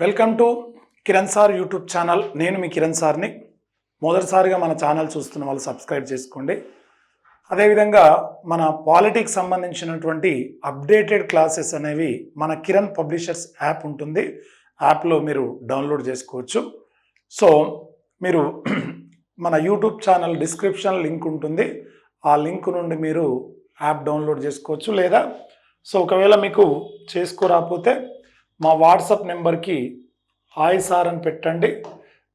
Welcome to Kiran sir YouTube channel. నేను మీ కిరణ్ సార్ని. మొదటిసారిగా మన ఛానల్ చూస్తున్న వాళ్ళు సబ్స్క్రైబ్ చేసుకోండి. అదేవిధంగా మన పాలిటిక్స్ సంబంధించినటువంటి అప్డేటెడ్ క్లాసెస్ అనేవి మన కిరణ్ పబ్లిషర్స్ యాప్ ఉంటుంది. యాప్లో మీరు డౌన్లోడ్ చేసుకోవచ్చు. సో మీరు మన యూట్యూబ్ ఛానల్ డిస్క్రిప్షన్ లింక్ ఉంటుంది. ఆ లింక్ నుండి మీరు యాప్ డౌన్లోడ్ చేసుకోవచ్చు. లేదా సో ఒకవేళ మీకు చేసుకోరాకపోతే మా వాట్సాప్ నెంబర్కి హాయ్ సార్ అని పెట్టండి.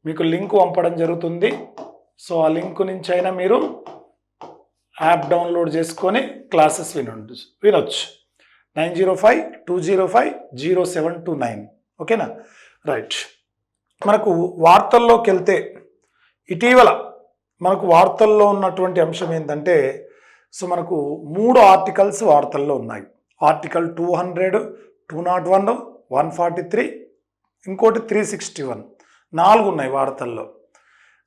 మీకు లింక్ పంపడం జరుగుతుంది. సో ఆ లింక్ నుంచి అయినా మీరు యాప్ డౌన్లోడ్ చేసుకొని క్లాసెస్ వినండి వినొచ్చు. Nine zero five two zero five zero seven two nine. ఓకేనా? రైట్. మనకు వార్తల్లోకి వెళ్తే ఇటీవల మనకు వార్తల్లో ఉన్నటువంటి అంశం ఏంటంటే సో మనకు మూడు ఆర్టికల్స్ వార్తల్లో ఉన్నాయి. Article two hundred two not one one forty three ఇంకోటి త్రీ సిక్స్టీ వన్. నాలుగు ఉన్నాయి వార్తల్లో.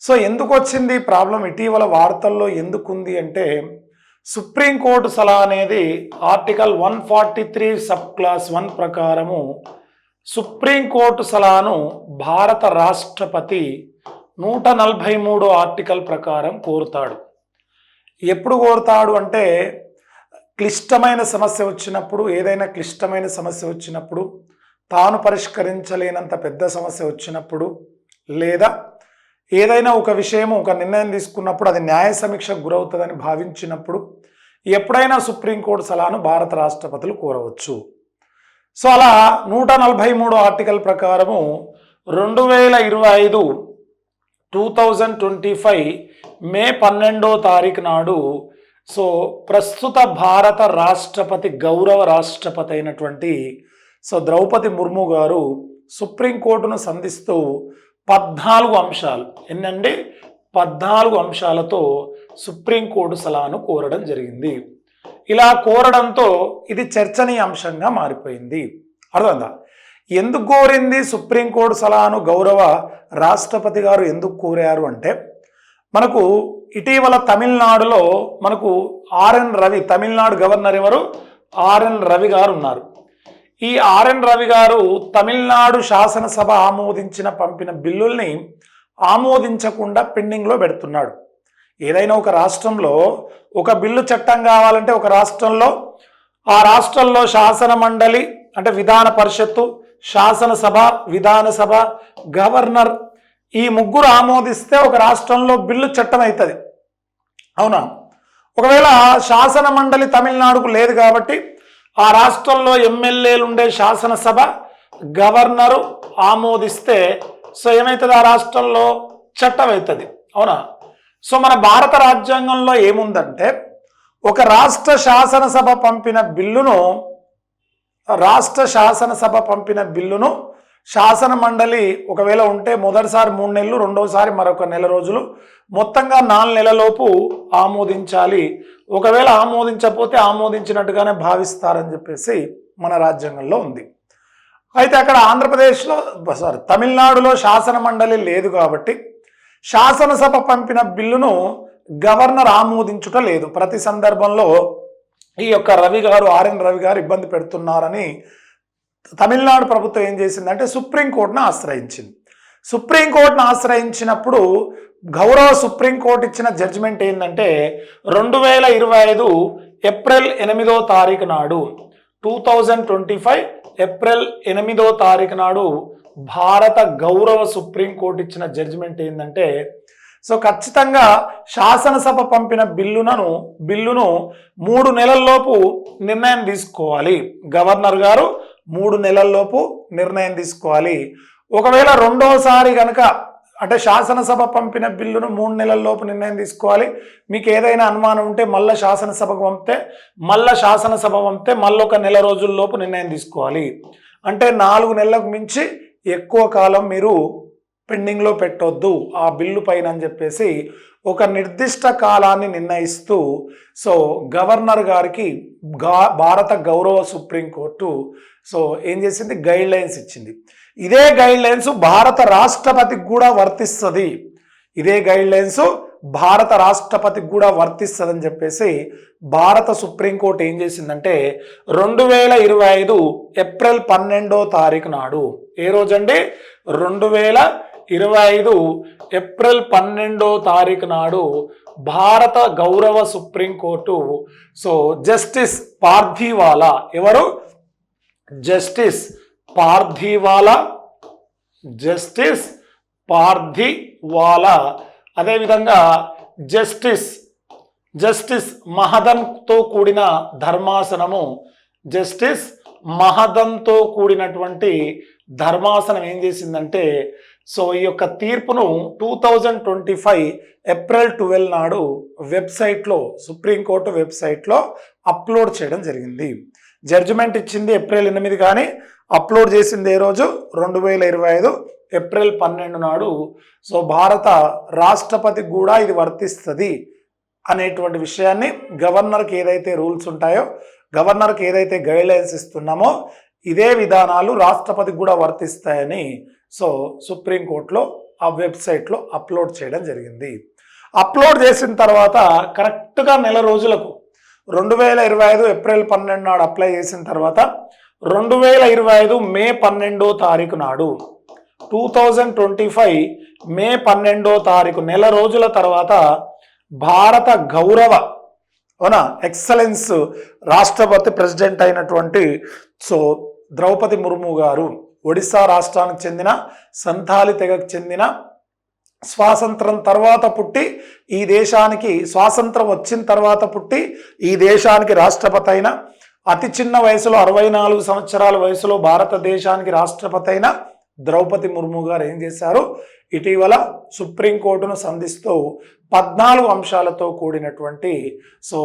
సో ఎందుకు వచ్చింది ప్రాబ్లం? ఇటీవల వార్తల్లో ఎందుకుంది అంటే సుప్రీంకోర్టు సలహా అనేది article one forty three sub clause one ప్రకారము సుప్రీంకోర్టు సలహాను భారత రాష్ట్రపతి నూట నలభై మూడు ఆర్టికల్ ప్రకారం కోరుతాడు. ఎప్పుడు కోరుతాడు అంటే క్లిష్టమైన సమస్య వచ్చినప్పుడు ఏదైనా క్లిష్టమైన సమస్య వచ్చినప్పుడు తాను పరిష్కరించలేనంత పెద్ద సమస్య వచ్చినప్పుడు లేదా ఏదైనా ఒక విషయం ఒక నిర్ణయం తీసుకున్నప్పుడు అది న్యాయ సమీక్షకు గురవుతుందని భావించినప్పుడు ఎప్పుడైనా సుప్రీంకోర్టు సలహాను భారత రాష్ట్రపతులు కోరవచ్చు. సో అలా నూట నలభై మూడు ఆర్టికల్ ప్రకారము రెండు వేల ఇరవై ఐదు two thousand twenty five May పన్నెండో తారీఖు నాడు సో ప్రస్తుత భారత రాష్ట్రపతి గౌరవ రాష్ట్రపతి అయినటువంటి సో ద్రౌపది ముర్ము గారు సుప్రీంకోర్టును సంధిస్తూ పద్నాలుగు అంశాలు. ఎన్నండి? పద్నాలుగు అంశాలతో సుప్రీంకోర్టు సలహాను కోరడం జరిగింది. ఇలా కోరడంతో ఇది చర్చనీయాంశంగా మారిపోయింది. అర్థందా ఎందుకు కోరింది సుప్రీంకోర్టు సలహాను గౌరవ రాష్ట్రపతి గారు ఎందుకు కోరారు అంటే మనకు ఇటీవల తమిళనాడులో మనకు R N Ravi Tamil Nadu governor ఎవరు? ఆర్ఎన్ రవి గారు ఉన్నారు. ఈ ఆర్ఎన్ రవి గారు తమిళనాడు శాసనసభ ఆమోదించిన పంపిన బిల్లుల్ని ఆమోదించకుండా పెండింగ్లో పెడుతున్నాడు. ఏదైనా ఒక రాష్ట్రంలో ఒక బిల్లు చట్టం కావాలంటే ఒక రాష్ట్రంలో ఆ రాష్ట్రంలో శాసన మండలి అంటే విధాన పరిషత్తు శాసనసభ విధానసభ గవర్నర్ ఈ ముగ్గురు ఆమోదిస్తే ఒక రాష్ట్రంలో బిల్లు చట్టం అవుతుంది. అవునా? ఒకవేళ శాసన మండలి తమిళనాడుకు లేదు కాబట్టి ఆ రాష్ట్రంలో ఎమ్మెల్యేలు ఉండే శాసనసభ గవర్నరు ఆమోదిస్తే సో ఏమవుతుంది ఆ రాష్ట్రంలో చట్టం అవుతుంది అవునా? సో మన భారత రాజ్యాంగంలో ఏముందంటే ఒక రాష్ట్ర శాసనసభ పంపిన బిల్లును రాష్ట్ర శాసనసభ పంపిన బిల్లును శాసన మండలి ఒకవేళ ఉంటే మొదటిసారి మూడు నెలలు రెండోసారి మరొక నెల రోజులు. మొత్తంగా నాలుగు నెలలోపు ఆమోదించాలి. ఒకవేళ ఆమోదించకపోతే ఆమోదించినట్టుగానే భావిస్తారని చెప్పేసి మన రాజ్యాంగంలో ఉంది. అయితే అక్కడ ఆంధ్రప్రదేశ్లో సారీ తమిళనాడులో శాసన మండలి లేదు కాబట్టి శాసనసభ పంపిన బిల్లును గవర్నర్ ఆమోదించుట లేదు. ప్రతి సందర్భంలో ఈ యొక్క రవి గారు ఆర్ఎన్ రవి గారు ఇబ్బంది పెడుతున్నారని తమిళనాడు ప్రభుత్వం ఏం చేసిందంటే సుప్రీంకోర్టును ఆశ్రయించింది. సుప్రీంకోర్టును ఆశ్రయించినప్పుడు గౌరవ సుప్రీంకోర్టు ఇచ్చిన జడ్జిమెంట్ ఏంటంటే రెండు వేల ఇరవై ఐదు ఏప్రిల్ ఎనిమిదో తారీఖు నాడు two thousand twenty five April ఎనిమిదో తారీఖు నాడు భారత గౌరవ సుప్రీంకోర్టు ఇచ్చిన జడ్జిమెంట్ ఏంటంటే సో ఖచ్చితంగా శాసనసభ పంపిన బిల్లునను బిల్లును మూడు నెలల్లోపు నిర్ణయం తీసుకోవాలి. గవర్నర్ గారు మూడు నెలల్లోపు నిర్ణయం తీసుకోవాలి. ఒకవేళ రెండోసారి కనుక అంటే శాసనసభ పంపిన బిల్లును మూడు నెలల్లోపు నిర్ణయం తీసుకోవాలి. మీకు ఏదైనా అనుమానం ఉంటే మళ్ళీ శాసనసభకు పంపితే మళ్ళీ శాసనసభ పంపితే మళ్ళీ ఒక నెల రోజుల్లోపు నిర్ణయం తీసుకోవాలి. అంటే నాలుగు నెలలకు మించి ఎక్కువ కాలం మీరు పెండింగ్లో పెట్టొద్దు. ఆ బిల్లు పైన అని చెప్పేసి ఒక నిర్దిష్ట కాలాన్ని నిర్ణయిస్తూ సో గవర్నర్ గారికి గా భారత గౌరవ సుప్రీంకోర్టు సో ఏం చేసింది? గైడ్ లైన్స్ ఇచ్చింది. ఇదే గైడ్ లైన్స్ భారత రాష్ట్రపతికి కూడా వర్తిస్తుంది. ఇదే గైడ్ లైన్స్ భారత రాష్ట్రపతికి కూడా వర్తిస్తుందని చెప్పేసి భారత సుప్రీంకోర్టు ఏం చేసిందంటే రెండు వేల ఇరవై ఐదు ఏప్రిల్ పన్నెండో తారీఖు నాడు ఏ రోజండి? రెండు వేల ఇరవై ఐదు ఏప్రిల్ పన్నెండో తారీఖు నాడు భారత గౌరవ సుప్రీంకోర్టు సో జస్టిస్ పార్థివాలా ఎవరు? Justice Pardiwala justice Pardiwala. అదేవిధంగా జస్టిస్ జస్టిస్ మహదంతో కూడిన ధర్మాసనము జస్టిస్ మహదంతో కూడినటువంటి ధర్మాసనం ఏం చేసిందంటే సో ఈ యొక్క తీర్పును two thousand twenty five April twelve నాడు వెబ్సైట్లో సుప్రీంకోర్టు వెబ్సైట్లో అప్లోడ్ చేయడం జరిగింది. జడ్జిమెంట్ ఇచ్చింది ఏప్రిల్ ఎనిమిది కానీ అప్లోడ్ చేసింది ఏ రోజు? రెండు వేల ఇరవై ఐదు ఏప్రిల్ పన్నెండు నాడు. సో భారత రాష్ట్రపతికి కూడా ఇది వర్తిస్తుంది అనేటువంటి విషయాన్ని గవర్నర్కి ఏదైతే రూల్స్ ఉంటాయో గవర్నర్కి ఏదైతే గైడ్లైన్స్ ఇస్తున్నామో ఇదే విధానాలు రాష్ట్రపతికి కూడా వర్తిస్తాయని సో సుప్రీంకోర్టులో ఆ వెబ్సైట్లో అప్లోడ్ చేయడం జరిగింది. అప్లోడ్ చేసిన తర్వాత కరెక్ట్గా నెల రోజులకు రెండు వేల ఇరవై ఐదు ఏప్రిల్ పన్నెండు నాడు అప్లై చేసిన తర్వాత రెండు వేల ఇరవై ఐదు మే పన్నెండో తారీఖు నాడు two thousand twenty five May పన్నెండో తారీఖు నెల రోజుల తర్వాత భారత గౌరవ అవునా ఎక్సలెన్స్ రాష్ట్రపతి ప్రెసిడెంట్ అయినటువంటి సో ద్రౌపది ముర్ము గారు ఒడిశా రాష్ట్రానికి చెందిన సంథాలి తెగకు చెందిన స్వాతంత్రం తర్వాత పుట్టి ఈ దేశానికి స్వాతంత్రం వచ్చిన తర్వాత పుట్టి ఈ దేశానికి రాష్ట్రపతి అయిన అతి చిన్న వయసులో అరవై నాలుగు సంవత్సరాల వయసులో భారతదేశానికి రాష్ట్రపతి అయిన ద్రౌపది ముర్ము గారు ఏం చేశారు? ఇటీవల సుప్రీంకోర్టును సంధిస్తూ పద్నాలుగు అంశాలతో కూడినటువంటి సో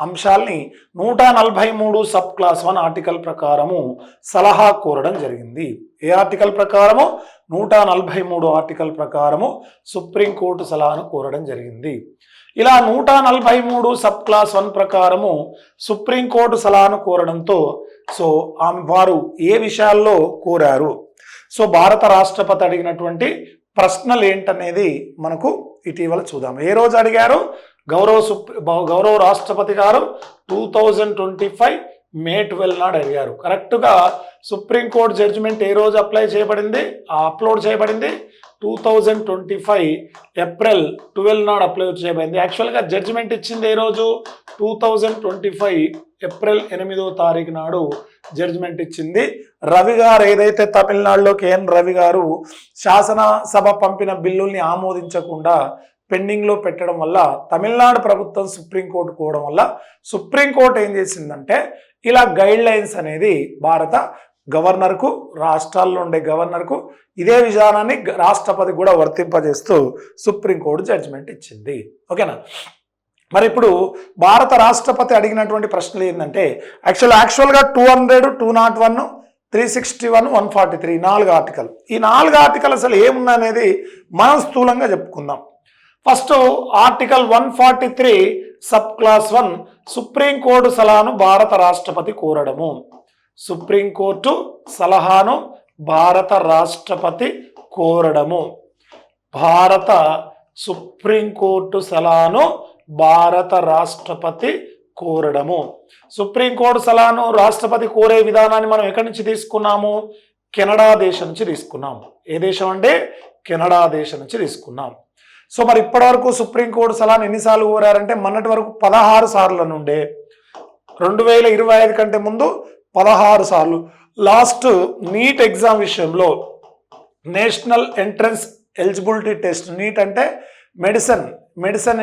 అంశాల్ని నూట నలభై మూడు సబ్ క్లాస్ వన్ ఆర్టికల్ ప్రకారము సలహా కోరడం జరిగింది. ఏ ఆర్టికల్ ప్రకారము? నూట నలభై మూడు ఆర్టికల్ ప్రకారము సుప్రీంకోర్టు సలహాను కోరడం జరిగింది. ఇలా నూట నలభై మూడు సబ్ క్లాస్ వన్ ప్రకారము సుప్రీంకోర్టు సలహాను కోరడంతో సో ఆమె వారు ఏ విషయాల్లో కోరారు? సో భారత రాష్ట్రపతి అడిగినటువంటి ప్రశ్నలు ఏంటనేది మనకు ఇటీవల చూద్దాం. ఏ రోజు అడిగారు? గౌరవ సుప్రీ గౌరవ రాష్ట్రపతి గారు two thousand twenty five May twelve నాడు అడిగారు. కరెక్ట్గా సుప్రీంకోర్టు జడ్జిమెంట్ ఏ రోజు అప్లై చేయబడింది? అప్లోడ్ చేయబడింది? Two thousand twenty five April twelve నాడు అప్లై చేయబడింది. యాక్చువల్గా జడ్జిమెంట్ ఇచ్చింది ఏ రోజు? Two thousand twenty five April ఎనిమిదో తారీఖు నాడు జడ్జిమెంట్ ఇచ్చింది. రవి గారు ఏదైతే తమిళనాడులో కేఎన్ రవి గారు శాసనసభ పంపిన బిల్లుల్ని ఆమోదించకుండా పెండింగ్లో పెట్టడం వల్ల తమిళనాడు ప్రభుత్వం సుప్రీంకోర్టు కోవడం వల్ల సుప్రీంకోర్టు ఏం చేసిందంటే ఇలా గైడ్ లైన్స్ అనేది భారత గవర్నర్కు రాష్ట్రాల్లో ఉండే గవర్నర్కు ఇదే విధానాన్ని రాష్ట్రపతి కూడా వర్తింపజేస్తూ సుప్రీంకోర్టు జడ్జిమెంట్ ఇచ్చింది. ఓకేనా? మరి ఇప్పుడు భారత రాష్ట్రపతి అడిగినటువంటి ప్రశ్నలు ఏంటంటే యాక్చువల్ యాక్చువల్గా two hundred two nought one three sixty one one forty three నాలుగు ఆర్టికల్. ఈ నాలుగు ఆర్టికల్ అసలు ఏమున్నాయనేది మనం స్థూలంగా చెప్పుకుందాం. First article one forty three sub clause one supreme court సలహాను భారత రాష్ట్రపతి కోరడము. సుప్రీంకోర్టు సలహాను భారత రాష్ట్రపతి కోరడము. భారత సుప్రీంకోర్టు సలహాను భారత రాష్ట్రపతి కోరడము. సుప్రీంకోర్టు సలహాను రాష్ట్రపతి కోరే విధానాన్ని మనం ఎక్కడి నుంచి తీసుకున్నాము? కెనడా దేశం నుంచి తీసుకున్నాము. ఏ దేశం అంటే కెనడా దేశం నుంచి తీసుకున్నాం సో మరి ఇప్పటివరకు సుప్రీంకోర్టు సలహాను ఎన్నిసార్లు కోరారంటే మొన్నటి వరకు పదహారు సార్ల నుండే. రెండు వేల ఇరవై ఐదు కంటే ముందు పదహారు సార్లు. లాస్ట్ నీట్ ఎగ్జామ్ విషయంలో national entrance eligibility test NEET అంటే మెడిసిన్ మెడిసిన్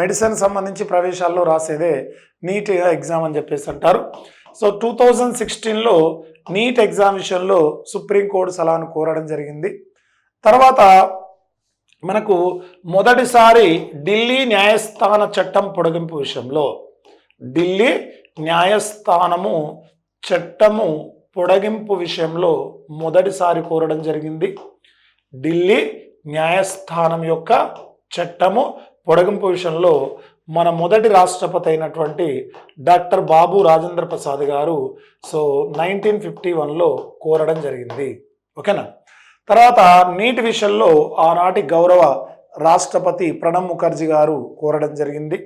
మెడిసిన్ సంబంధించి ప్రవేశాల్లో రాసేదే నీట్ ఎగ్జామ్ అని చెప్పేసి అంటారు. సో టూ థౌజండ్ సిక్స్టీన్లో నీట్ ఎగ్జామ్ విషయంలో సుప్రీంకోర్టు సలహాను కోరడం జరిగింది. తర్వాత మనకు మొదటిసారి ఢిల్లీ న్యాయస్థాన చట్టం పొడిగింపు విషయంలో ఢిల్లీ న్యాయస్థానము చట్టము పొడగింపు విషయంలో మొదటిసారి కోరడం జరిగింది. ఢిల్లీ న్యాయస్థానం యొక్క చట్టము పొడగింపు విషయంలో మన మొదటి రాష్ట్రపతి అయినటువంటి డాక్టర్ బాబు రాజేంద్ర ప్రసాద్ గారు సో నైన్టీన్ ఫిఫ్టీ వన్లో కోరడం జరిగింది. ఓకేనా? తర్వాత నీటి విషయంలో ఆనాటి గౌరవ రాష్ట్రపతి ప్రణబ్ ముఖర్జీ గారు కోరడం జరిగింది.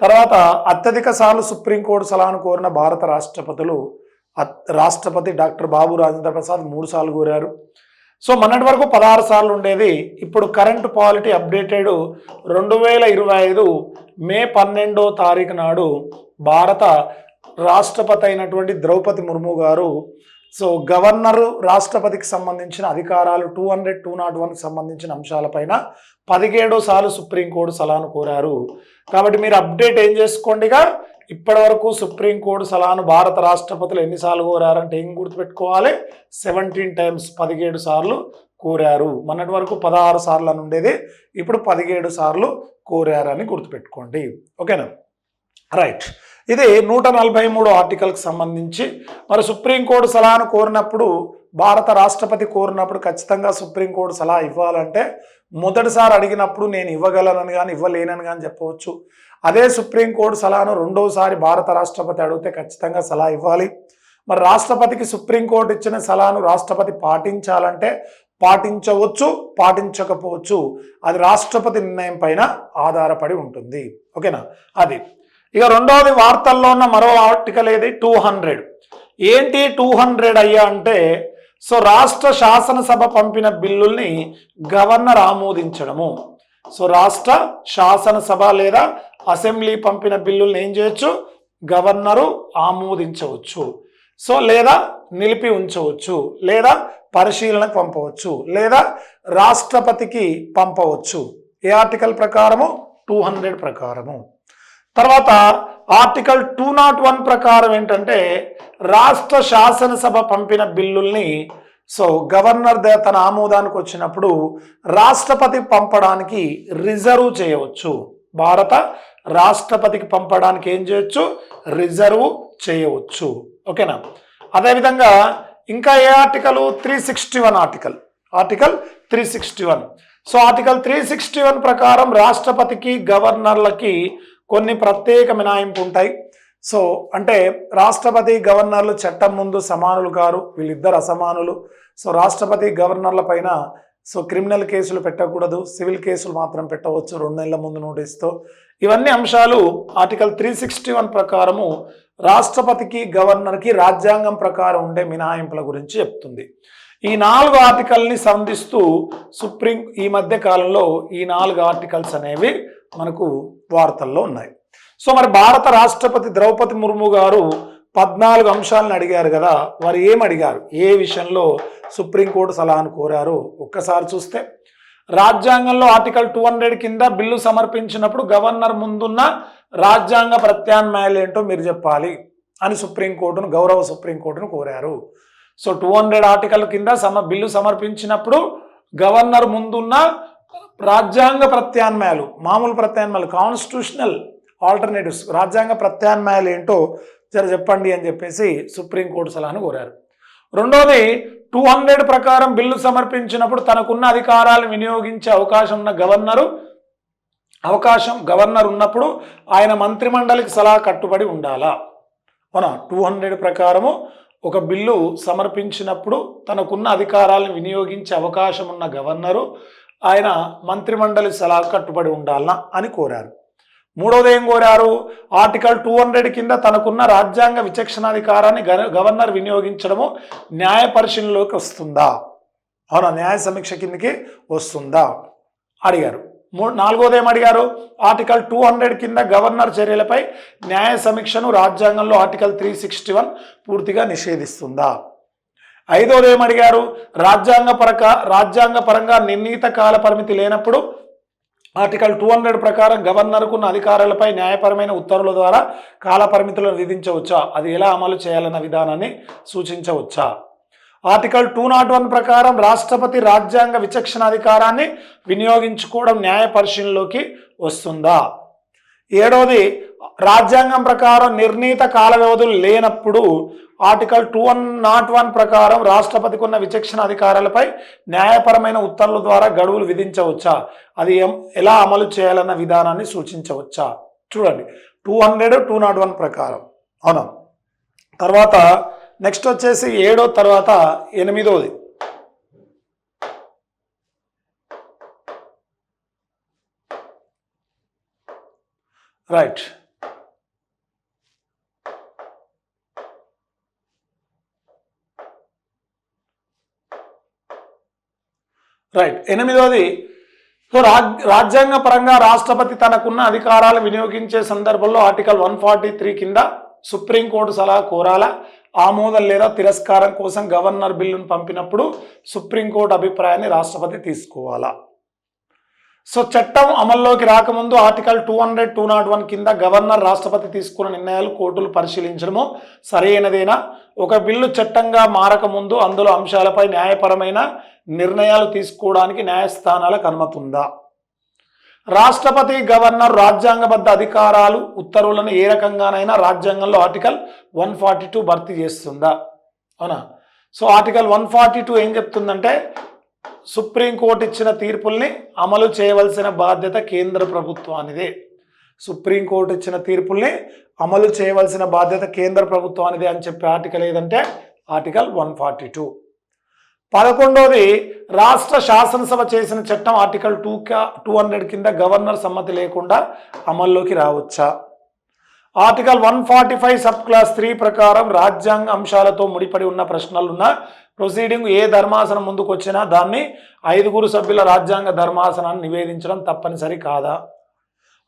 తర్వాత అత్యధిక సార్లు సుప్రీంకోర్టు సలహాను కోరిన భారత రాష్ట్రపతులు అత్- రాష్ట్రపతి డాక్టర్ బాబు రాజేంద్ర ప్రసాద్ మూడు సార్లు కోరారు. సో మొన్నటి వరకు పదహారు సార్లు ఉండేది. ఇప్పుడు కరెంట్ పాలిటీ అప్డేటెడ్ రెండు వేల ఇరవై ఐదు మే పన్నెండో తారీఖు నాడు భారత రాష్ట్రపతి అయినటువంటి ద్రౌపది ముర్ము గారు సో గవర్నరు రాష్ట్రపతికి సంబంధించిన అధికారాలు టూ హండ్రెడ్ టూ నాట్ వన్కి సంబంధించిన అంశాలపైన పదిహేడో సార్లు సుప్రీంకోర్టు సలాను కోరారు. కాబట్టి మీరు అప్డేట్ ఏం చేసుకోండిగా? ఇప్పటి వరకు సుప్రీంకోర్టు సలాను భారత రాష్ట్రపతులు ఎన్నిసార్లు కోరారంటే ఏం గుర్తుపెట్టుకోవాలి? సెవెంటీన్ టైమ్స్ పదిహేడు సార్లు కోరారు. మొన్నటి వరకు పదహారు సార్లు అని ఉండేది. ఇప్పుడు పదిహేడు సార్లు కోరారని గుర్తుపెట్టుకోండి. ఓకేనా? రైట్. ఇది నూట నలభై మూడు ఆర్టికల్కి సంబంధించి. మరి సుప్రీంకోర్టు సలాను కోరినప్పుడు భారత రాష్ట్రపతి కోరినప్పుడు ఖచ్చితంగా సుప్రీంకోర్టు సలహా ఇవ్వాలంటే మొదటిసారి అడిగినప్పుడు నేను ఇవ్వగలనని కానీ ఇవ్వలేనని కానీ చెప్పవచ్చు. అదే సుప్రీంకోర్టు సలహాను రెండోసారి భారత రాష్ట్రపతి అడిగితే ఖచ్చితంగా సలహా ఇవ్వాలి. మరి రాష్ట్రపతికి సుప్రీంకోర్టు ఇచ్చిన సలహాను రాష్ట్రపతి పాటించాలంటే పాటించవచ్చు పాటించకపోవచ్చు. అది రాష్ట్రపతి నిర్ణయం పైన ఆధారపడి ఉంటుంది. ఓకేనా? అది. ఇక రెండవది వార్తల్లో ఉన్న మరో ఆర్టికల్ ఏది? Two hundred. ఏంటి టూ హండ్రెడ్ అయ్యా అంటే సో రాష్ట్ర శాసనసభ పంపిన బిల్లుల్ని గవర్నర్ ఆమోదించడము. సో రాష్ట్ర శాసనసభ లేదా అసెంబ్లీ పంపిన బిల్లుల్ని ఏం చేయొచ్చు? గవర్నరు ఆమోదించవచ్చు. సో లేదా నిలిపి ఉంచవచ్చు. లేదా పరిశీలనకు పంపవచ్చు. లేదా రాష్ట్రపతికి పంపవచ్చు. ఏ ఆర్టికల్ ప్రకారము? టూ హండ్రెడ్ ప్రకారము. తర్వాత ఆర్టికల్ టూ నాట్ వన్ ప్రకారం ఏంటంటే రాష్ట్ర శాసనసభ పంపిన బిల్లుల్ని సో గవర్నర్ దే తన ఆమోదానికి వచ్చినప్పుడు రాష్ట్రపతి పంపడానికి రిజర్వ్ చేయవచ్చు. భారత రాష్ట్రపతికి పంపడానికి ఏం చేయొచ్చు? రిజర్వ్ చేయవచ్చు. ఓకేనా? అదేవిధంగా ఇంకా ఏ article? Three sixty one article. Article three sixty one. So article three sixty one ప్రకారం రాష్ట్రపతికి గవర్నర్లకి కొన్ని ప్రత్యేక మినాయింపు ఉంటాయి సో అంటే రాష్ట్రపతి గవర్నర్లు చట్టం ముందు సమానులు కారు వీళ్ళిద్దరు అసమానులు. సో రాష్ట్రపతి గవర్నర్ల పైన సో క్రిమినల్ కేసులు పెట్టకూడదు సివిల్ కేసులు మాత్రం పెట్టవచ్చు రెండు నెలల ముందు నోటీస్తో. ఇవన్నీ అంశాలు ఆర్టికల్ త్రీ సిక్స్టీ వన్ ప్రకారము రాష్ట్రపతికి గవర్నర్కి రాజ్యాంగం ప్రకారం ఉండే మినహాయింపుల గురించి చెప్తుంది. ఈ నాలుగు ఆర్టికల్ని సంధిస్తూ సుప్రీం ఈ మధ్య కాలంలో ఈ నాలుగు ఆర్టికల్స్ అనేవి మనకు వార్తల్లో ఉన్నాయి. సో మరి భారత రాష్ట్రపతి ద్రౌపది ముర్ము గారు పద్నాలుగు అంశాలను అడిగారు కదా వారు ఏం అడిగారు? ఏ విషయంలో సుప్రీంకోర్టు సలహాను కోరారు? ఒక్కసారి చూస్తే రాజ్యాంగంలో ఆర్టికల్ టూ హండ్రెడ్ కింద బిల్లు సమర్పించినప్పుడు గవర్నర్ ముందున్న రాజ్యాంగ ప్రత్యామ్నాయాలు ఏంటో మీరు చెప్పాలి అని సుప్రీంకోర్టును గౌరవ సుప్రీంకోర్టును కోరారు. సో టూ హండ్రెడ్ ఆర్టికల్ కింద సమ బిల్లు సమర్పించినప్పుడు గవర్నర్ ముందున్న రాజ్యాంగ ప్రత్యామ్నాయాలు మామూలు ప్రత్యామ్నాయాలు కాన్స్టిట్యూషనల్ ఆల్టర్నేటివ్స్ రాజ్యాంగ ప్రత్యామ్నాయాలు ఏంటో జర చెప్పండి అని చెప్పేసి సుప్రీంకోర్టు సలహాను కోరారు. రెండోది టూ హండ్రెడ్ ప్రకారం బిల్లు సమర్పించినప్పుడు తనకున్న అధికారాలు వినియోగించే అవకాశం ఉన్న గవర్నరు అవకాశం గవర్నర్ ఉన్నప్పుడు ఆయన మంత్రిమండలికి సలహా కట్టుబడి ఉండాలా? అవునా? టూ హండ్రెడ్ ప్రకారము ఒక బిల్లు సమర్పించినప్పుడు తనకున్న అధికారాలను వినియోగించే అవకాశం ఉన్న గవర్నరు ఆయన మంత్రిమండలి సలహా కట్టుబడి ఉండాలనా అని కోరారు. మూడవది ఏం కోరారు? ఆర్టికల్ టూ హండ్రెడ్ కింద తనకున్న రాజ్యాంగ విచక్షణాధికారాన్ని గవర్నర్ వినియోగించడము న్యాయ పరిశీలనలోకి వస్తుందా? అవునా న్యాయ సమీక్ష కిందకి వస్తుందా? అడిగారు. మూడు నాలుగోది అడిగారు? ఆర్టికల్ టూ హండ్రెడ్ కింద గవర్నర్ చర్యలపై న్యాయ సమీక్షను రాజ్యాంగంలో ఆర్టికల్ త్రీ సిక్స్టీ వన్ పూర్తిగా నిషేధిస్తుందా? ఐదోది ఏమడిగారు అడిగారు రాజ్యాంగ పరక రాజ్యాంగ పరంగా నిర్ణీత కాల పరిమితి లేనప్పుడు ఆర్టికల్ టూ హండ్రెడ్ ప్రకారం గవర్నర్కున్న అధికారులపై అధికారాలపై న్యాయపరమైన ఉత్తర్వుల ద్వారా కాల పరిమితులను విధించవచ్చా? అది ఎలా అమలు చేయాలన్న విధానాన్ని సూచించవచ్చా? ఆర్టికల్ టూ నాట్ వన్ ప్రకారం రాష్ట్రపతి రాజ్యాంగ విచక్షణాధికారాన్ని వినియోగించుకోవడం న్యాయ పరిశీలనలోకి వస్తుందా? ఏడవది రాజ్యాంగం ప్రకారం నిర్ణీత కాల వ్యవధులు లేనప్పుడు article two one nought one ప్రకారం రాష్ట్రపతికి ఉన్న విచక్షణ అధికారాలపై న్యాయపరమైన ఉత్తర్వుల ద్వారా గడువులు విధించవచ్చా? అది ఎలా అమలు చేయాలన్న విధానాన్ని సూచించవచ్చా? చూడండి. Two hundred two nought one ప్రకారం. అవునా? తర్వాత నెక్స్ట్ వచ్చేసి ఏడో తర్వాత ఎనిమిదోది. రైట్. రైట్ ఎనిమిదవది సో రాజ్ రాజ్యాంగ పరంగా రాష్ట్రపతి తనకున్న అధికారాలు వినియోగించే సందర్భంలో ఆర్టికల్ వన్ ఫార్టీ త్రీ కింద సుప్రీంకోర్టు సలహా కోరాలా ఆమోదం లేదా తిరస్కారం కోసం గవర్నర్ బిల్లును పంపినప్పుడు సుప్రీంకోర్టు అభిప్రాయాన్ని రాష్ట్రపతి తీసుకోవాలా. సో చట్టం అమల్లోకి రాకముందు article two hundred two nought one కింద గవర్నర్ రాష్ట్రపతి తీసుకున్న నిర్ణయాలు కోర్టులు పరిశీలించడము సరైనదేనా? ఒక బిల్లు చట్టంగా మారకముందు అందులో అంశాలపై న్యాయపరమైన నిర్ణయాలు తీసుకోవడానికి న్యాయస్థానాలకు అనుమతి ఉందా? రాష్ట్రపతి గవర్నర్ రాజ్యాంగబద్ధ అధికారాలు ఉత్తర్వులను ఏ రకంగానైనా రాజ్యాంగంలో ఆర్టికల్ వన్ ఫార్టీ టూ భర్తీ చేస్తుందా? అవునా? So article one forty two ఏం చెప్తుందంటే సుప్రీంకోర్టు ఇచ్చిన తీర్పుల్ని అమలు చేయవలసిన బాధ్యత కేంద్ర ప్రభుత్వానిదే. సుప్రీంకోర్టు ఇచ్చిన తీర్పుల్ని అమలు చేయవలసిన బాధ్యత కేంద్ర ప్రభుత్వానిదే అని చెప్పే ఆర్టికల్ ఏదంటే ఆర్టికల్ వన్ ఫార్టీ టూ. పదకొండవది రాష్ట్ర శాసనసభ చేసిన చట్టం ఆర్టికల్ టూ టూ హండ్రెడ్ కింద గవర్నర్ సమ్మతి లేకుండా అమల్లోకి రావచ్చా? Article one forty five sub clause three ప్రకారం రాజ్యాంగ అంశాలతో ముడిపడి ఉన్న ప్రశ్నలున్న ప్రొసీడింగ్ ఏ ధర్మాసనం ముందుకు వచ్చినా దాన్ని ఐదుగురు సభ్యుల రాజ్యాంగ ధర్మాసనాన్ని నివేదించడం తప్పనిసరి కాదా?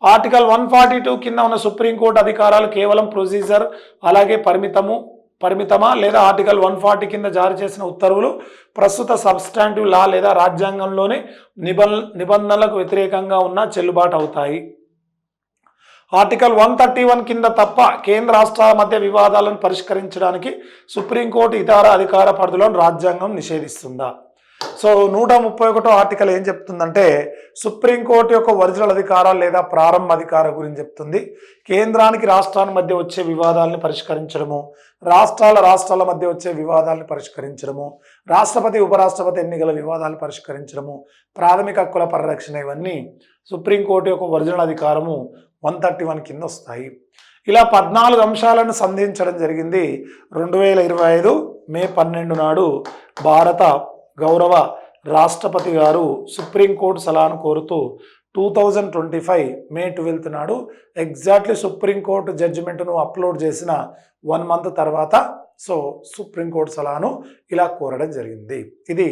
ఆర్టికల్ వన్ ఫార్టీ టూ కింద ఉన్న సుప్రీంకోర్టు అధికారాలు కేవలం ప్రొసీజర్ అలాగే పరిమితము పరిమితమా లేదా ఆర్టికల్ వన్ ఫార్టీ కింద జారీ చేసిన ఉత్తర్వులు ప్రస్తుత సబ్స్టాంటివ్ లా లేదా రాజ్యాంగంలోని నిబం నిబంధనలకు వ్యతిరేకంగా ఉన్న చెల్లుబాటు అవుతాయి. ఆర్టికల్ వన్ థర్టీ వన్ కింద తప్ప కేంద్ర రాష్ట్రాల మధ్య వివాదాలను పరిష్కరించడానికి సుప్రీంకోర్టు ఇతర అధికార పరిధిలోని రాజ్యాంగం నిషేధిస్తుందా? సో నూట ముప్పై ఒకటో ఆర్టికల్ ఏం చెప్తుందంటే సుప్రీంకోర్టు యొక్క ఒరిజినల్ అధికారాలు లేదా ప్రారంభ అధికారం గురించి చెప్తుంది. కేంద్రానికి రాష్ట్రాల మధ్య వచ్చే వివాదాలను పరిష్కరించడము రాష్ట్రాల రాష్ట్రాల మధ్య వచ్చే వివాదాలను పరిష్కరించడము రాష్ట్రపతి ఉపరాష్ట్రపతి ఎన్నికల వివాదాలు పరిష్కరించడము ప్రాథమిక హక్కుల పరిరక్షణ ఇవన్నీ సుప్రీంకోర్టు యొక్క ఒరిజినల్ అధికారము వన్ థర్టీ వన్ కింద వస్తాయి. ఇలా పద్నాలుగు అంశాలను సంధించడం జరిగింది. రెండు వేల ఇరవై ఐదు మే పన్నెండు నాడు భారత గౌరవ రాష్ట్రపతి గారు సుప్రీంకోర్టు సలహాను కోరుతూ two thousand twenty five May twelfth నాడు ఎగ్జాక్ట్లీ సుప్రీంకోర్టు జడ్జిమెంట్ను అప్లోడ్ చేసిన వన్ మంత్ తర్వాత సో సుప్రీంకోర్టు సలహాను ఇలా కోరడం జరిగింది. ఇది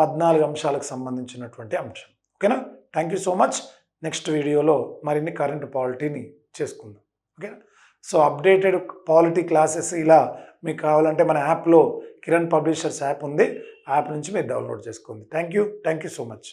పద్నాలుగు అంశాలకు సంబంధించినటువంటి అంశం. ఓకేనా? Thank you so much next వీడియోలో మరిన్ని కరెంట్ పాలిటీని చేసుకుందాం. ఓకేనా? సో అప్డేటెడ్ పాలిటీ క్లాసెస్ ఇలా మీకు కావాలంటే మన యాప్లో కిరణ్ పబ్లిషర్స్ యాప్ ఉంది. యాప్ నుంచి మీరు డౌన్లోడ్ చేసుకోండి. Thank you thank you so much.